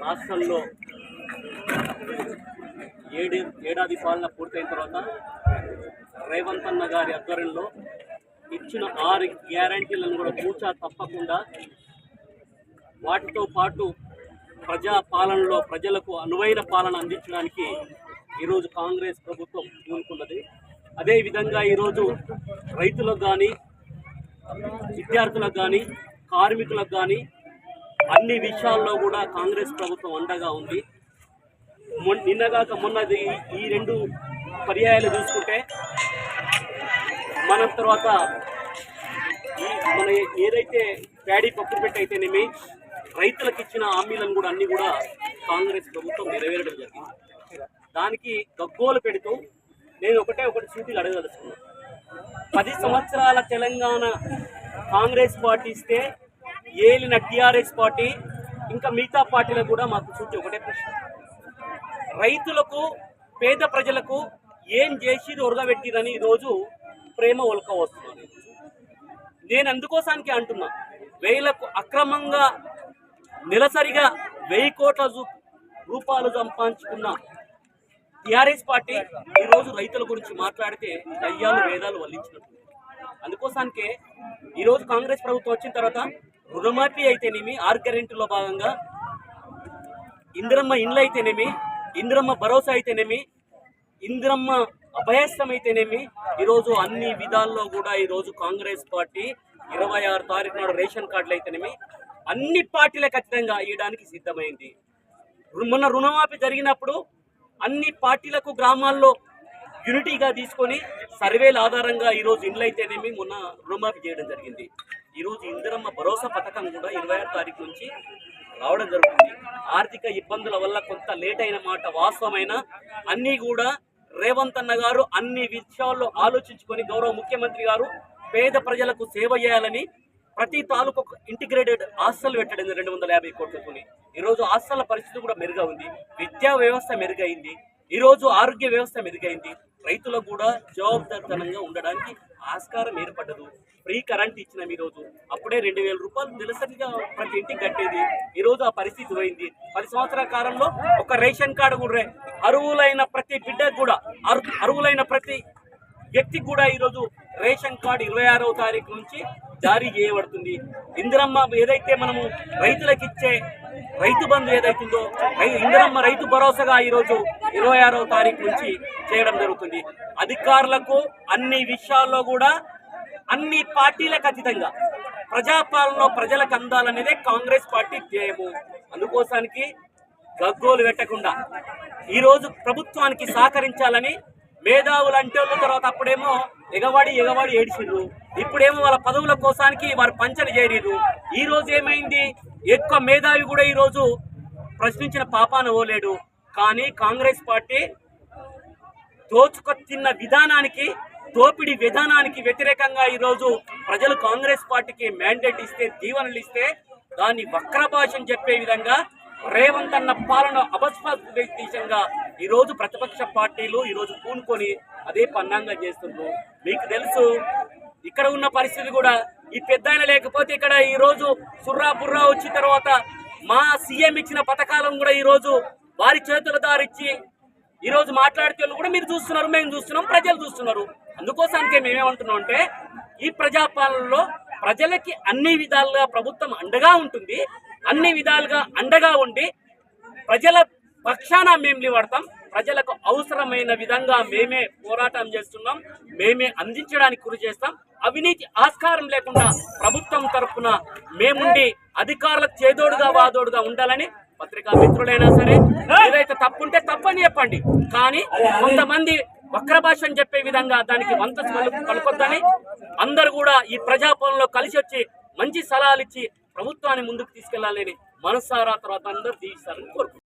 రాష్ట్రంలో ఏడు ఏడాది పాలన పూర్తయిన తర్వాత రేవంత్ అన్న గారి ఆధ్వర్యంలో ఇచ్చిన ఆరు గ్యారంటీలను కూడా కూర్చా తప్పకుండా వాటితో పాటు ప్రజా పాలనలో ప్రజలకు అనువైన పాలన అందించడానికి ఈరోజు కాంగ్రెస్ ప్రభుత్వం పూనుకున్నది. అదేవిధంగా ఈరోజు రైతులకు కానీ విద్యార్థులకు కానీ కార్మికులకు కానీ అన్ని విషయాల్లో కూడా కాంగ్రెస్ ప్రభుత్వం అండగా ఉంది. నిన్నగాక మొన్నది ఈ రెండు పర్యాయాలు చూసుకుంటే మన తర్వాత ఈ మన ఏదైతే ప్యాడీ పప్పు పెట్టి అయితేనేమి రైతులకు ఇచ్చిన హామీలను కూడా అన్ని కూడా కాంగ్రెస్ ప్రభుత్వం నెరవేరడం జరిగింది. దానికి గగ్గోలు పెడుతూ నేను ఒకటే ఒకటి సూటిగా అడగదలుచుకున్నాను పది సంవత్సరాల తెలంగాణ కాంగ్రెస్ పార్టీ ఇస్తే ఏలిన టీఆర్ఎస్ పార్టీ ఇంకా మిగతా పార్టీలకు కూడా మాకు సూచి ఒకటే ప్రశ్న. రైతులకు పేద ప్రజలకు ఏం చేసి ఉరగబెట్టిరని ఈరోజు ప్రేమ ఒలక వస్తున్నాను నేను అందుకోసానికి అంటున్నా వేలకు అక్రమంగా నెలసరిగా వెయ్యి కోట్ల రూ- రూపాయలు సంపాదించుకున్న టీఆర్ఎస్ పార్టీ ఈరోజు రైతుల గురించి మాట్లాడితే దయ్యాలు వేదాలు వల్లించినట్టు. అందుకోసానికే ఈరోజు కాంగ్రెస్ ప్రభుత్వం వచ్చిన తర్వాత రుణమాఫీ అయితేనేమి ఆర్ గ్యారెంటీలో భాగంగా ఇందిరమ్మ ఇండ్లు అయితేనేమి ఇందిరమ్మ భరోసా అయితేనేమి ఇందిరమ్మ అభయస్థం అయితేనేమి ఈరోజు అన్ని విధాల్లో కూడా ఈరోజు కాంగ్రెస్ పార్టీ ఇరవై ఆరు తారీఖు నాడు రేషన్ కార్డులు అయితేనేమి అన్ని పార్టీలే ఖచ్చితంగా ఇవ్వడానికి సిద్ధమైంది. మొన్న రుణమాఫీ జరిగినప్పుడు అన్ని పార్టీలకు గ్రామాల్లో యూనిటీగా తీసుకొని సర్వేల ఆధారంగా ఈరోజు ఇండ్లు అయితేనేమి మొన్న రుణమాఫీ చేయడం జరిగింది. ఈరోజు ఇందిరమ్మ భరోసా పథకం కూడా ఇరవై ఆరు తారీఖు నుంచి రావడం జరుగుతుంది. ఆర్థిక ఇబ్బందుల వల్ల కొంత లేట్ అయిన మాట వాస్తవమైన అన్నీ కూడా రేవంత్ అన్న గారు అన్ని విషయాల్లో ఆలోచించుకొని గౌరవ ముఖ్యమంత్రి గారు పేద ప్రజలకు సేవ చేయాలని ప్రతి తాలూకు ఇంటిగ్రేటెడ్ హాస్టల్ పెట్టడం రెండు వందల యాభై కోట్లతోని. ఈరోజు హాస్టల్ పరిస్థితి కూడా మెరుగ ఉంది. విద్యా వ్యవస్థ మెరుగైంది. ఈరోజు ఆరోగ్య వ్యవస్థ మెరుగైంది. రైతులకు కూడా జవాబుదారితనంగా ఉండడానికి ఆస్కారం ఏర్పడ్డదు. ఫ్రీ కరెంట్ ఇచ్చినాం ఈరోజు. అప్పుడే రెండు వేల రూపాయలు నెలసరిగా ప్రతి ఇంటికి కట్టేది. ఈరోజు ఆ పరిస్థితి పోయింది. పది సంవత్సరాల కాలంలో ఒక రేషన్ కార్డు కూడా అరువులైన ప్రతి బిడ్డకు కూడా అరువులైన ప్రతి వ్యక్తికి కూడా ఈరోజు రేషన్ కార్డు ఇరవై ఆరవ తారీఖు నుంచి జారీ చేయబడుతుంది. ఇందిరమ్మ ఏదైతే మనము రైతులకు ఇచ్చే రైతు బంధు ఏదైతుందో రై- ఇందిరమ్మ రైతు భరోసాగా ఈరోజు ఇరవై ఆరో తారీఖు నుంచి చేయడం జరుగుతుంది. అధికారులకు అన్ని విషయాల్లో కూడా అన్ని పార్టీలకు అతీతంగా ప్రజాపాలనలో ప్రజలకు అందాలనేదే కాంగ్రెస్ పార్టీ ధ్యేయము. అందుకోసానికి గగ్గోలు పెట్టకుండా ఈరోజు ప్రభుత్వానికి సహకరించాలని మేధావులు అంటే తర్వాత అప్పుడేమో ఎగవాడి ఎగవాడి ఏడిచిండ్రు. ఇప్పుడేమో వాళ్ళ పదవుల కోసానికి వారు పంచలు చేరిరు ఈ రోజు ఏమైంది? ఎక్కువ మేధావి కూడా ఈరోజు ప్రశ్నించిన పాపాన ఓలేడు కానీ కాంగ్రెస్ పార్టీ దోచుకు తిన్న విధానానికి దోపిడీ విధానానికి వ్యతిరేకంగా ఈరోజు ప్రజలు కాంగ్రెస్ పార్టీకి మ్యాండేట్ ఇస్తే దీవెనలు ఇస్తే దాన్ని వక్ర భాషను చెప్పే విధంగా రేవంత్ అన్న పాలన అపస్పదేశంగా ఈరోజు ప్రతిపక్ష పార్టీలు ఈరోజు పూనుకొని అదే పన్నాంగా చేస్తున్నారు మీకు తెలుసు ఇక్కడ ఉన్న పరిస్థితి కూడా ఈ పెద్ద లేకపోతే ఇక్కడ ఈరోజు సుర్రా బుర్రా వచ్చిన తర్వాత మా సీఎం ఇచ్చిన పథకాలను కూడా ఈరోజు వారి చేతుల దారిచ్చి ఈరోజు మాట్లాడితే వాళ్ళు కూడా మీరు చూస్తున్నారు మేము చూస్తున్నాం ప్రజలు చూస్తున్నారు. అందుకోసానికి మేమేమంటున్నాం అంటే ఈ ప్రజాపాలనలో ప్రజలకి అన్ని విధాలుగా ప్రభుత్వం అండగా ఉంటుంది అన్ని విధాలుగా అండగా ఉండి ప్రజల పక్షాన మేము నిలబడతాం ప్రజలకు అవసరమైన విధంగా మేమే పోరాటం చేస్తున్నాం మేమే అందించడానికి కృషి చేస్తాం అవినీతి ఆస్కారం లేకుండా ప్రభుత్వం తరఫున మేముండి అధికారులకు చేదోడుగా వాదోడుగా ఉండాలని పత్రికా మిత్రులైనా సరే ఏదైతే తప్పుంటే తప్పని చెప్పండి. కానీ కొంతమంది వక్ర భాషను చెప్పే విధంగా దానికి వంత కలపొద్దని అందరూ కూడా ఈ ప్రజాపాలనలో కలిసి వచ్చి మంచి సలహాలు ఇచ్చి ప్రభుత్వాన్ని ముందుకు తీసుకెళ్ళాలని మనసారా తర్వాత అందరూ దీవిస్తారని కోరుకుంటున్నాను